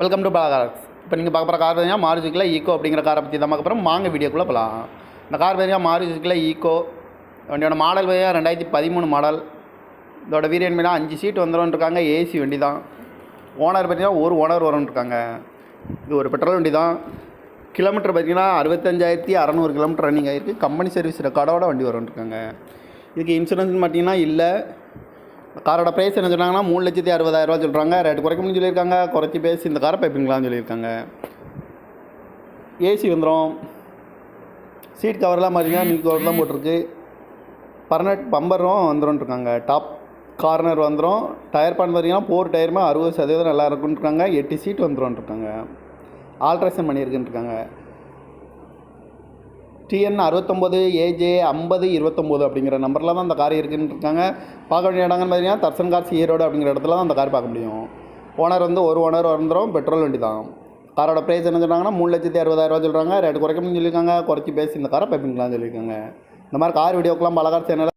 Welcome to பலா cars இப்போ நீங்கள் பார்க்க போகிற கார் பார்த்தீங்கன்னா மாருதிக்கில் ஈக்கோ அப்படிங்கிற காரை பற்றி தான் பார்க்க போகிறோம் வாங்க வீடியோக்குள்ளே போகலாம் இந்த கார் பார்த்தீங்கன்னா மாருதிக்கில் ஈக்கோ வண்டியோட மாடல் பார்த்தீங்கன்னா ரெண்டாயிரத்தி பதிமூணு மாடல் இதோட வீரியன் மீனா அஞ்சு சீட் வந்துடும் இருக்காங்க. ஏசி வண்டி தான். ஓனர் பார்த்தீங்கன்னா ஒரு ஓனர் வரும்னு இருக்காங்க. இது ஒரு பெட்ரோல் வண்டி தான். கிலோமீட்டர் பார்த்தீங்கன்னா அறுபத்தஞ்சாயிரத்தி அறநூறு கிலோமீட்டர் ரன்னிங் ஆகிருக்கு கம்பெனி சர்வீஸ் ரெக்கார்டோட வண்டி வரும்னு இருக்காங்க. இதுக்கு இன்சூரன்ஸ் பார்த்தீங்கன்னா இல்லை. காரோட ப்ரைஸ் என்ன சொன்னாங்கன்னா மூணு லட்சத்தி அறுபதாயிரரூவா சொல்கிறாங்க ரேட்டு குறைக்கணும்னு சொல்லியிருக்காங்க. குறைச்சி பேசி இந்த காரை பைப்பிங்களான்னு சொல்லியிருக்காங்க. ஏசி வந்துடும் சீட் கவர்லாம் பார்த்தீங்கன்னா நியூ கவர் தான் போட்டிருக்கு. பர்னட் பம்பரும் வந்துடும்ருக்காங்க டாப் கார்னர் வந்துடும் டயர் பான் பார்த்தீங்கன்னா போர் டயருமே அறுபது சதவீதம் நல்லா இருக்குன்ட்ருக்காங்க எட்டு சீட் வந்துடும் இருக்காங்க. ஆல்ட்ரேஷன் பண்ணியிருக்குன்ட்ருக்காங்க டிஎன் அறுபத்தொம்போது ஏஜே ஐம்பது இருபத்தொம்போது அப்படிங்கிற நம்பரில் தான் அந்த கார் இருக்குன்னு இருக்காங்க. பார்க்க வேண்டிய இடங்கன்னு பார்த்தீங்கன்னா தர்சன் கார்ஸ் ஈரோடு அப்படிங்கிற இடத்துல தான் அந்த கார் பார்க்க முடியும். ஓனர் வந்து ஒரு ஓனர் வந்துடும் பெட்ரோல் வண்டி தான் காரோட ப்ரைஸ் என்ன சொல்கிறாங்கன்னா மூணு லட்சத்தி அறுபதாயிரரூவா சொல்கிறாங்க ரேட்டு குறைக்கணும்னு சொல்லியிருக்காங்க. குறைச்சி பேசி இந்த காரை பைப்பிங்களான்னு சொல்லியிருக்காங்க. இந்த மாதிரி கார் வீடியோக்கெலாம் பல கார் சேனல்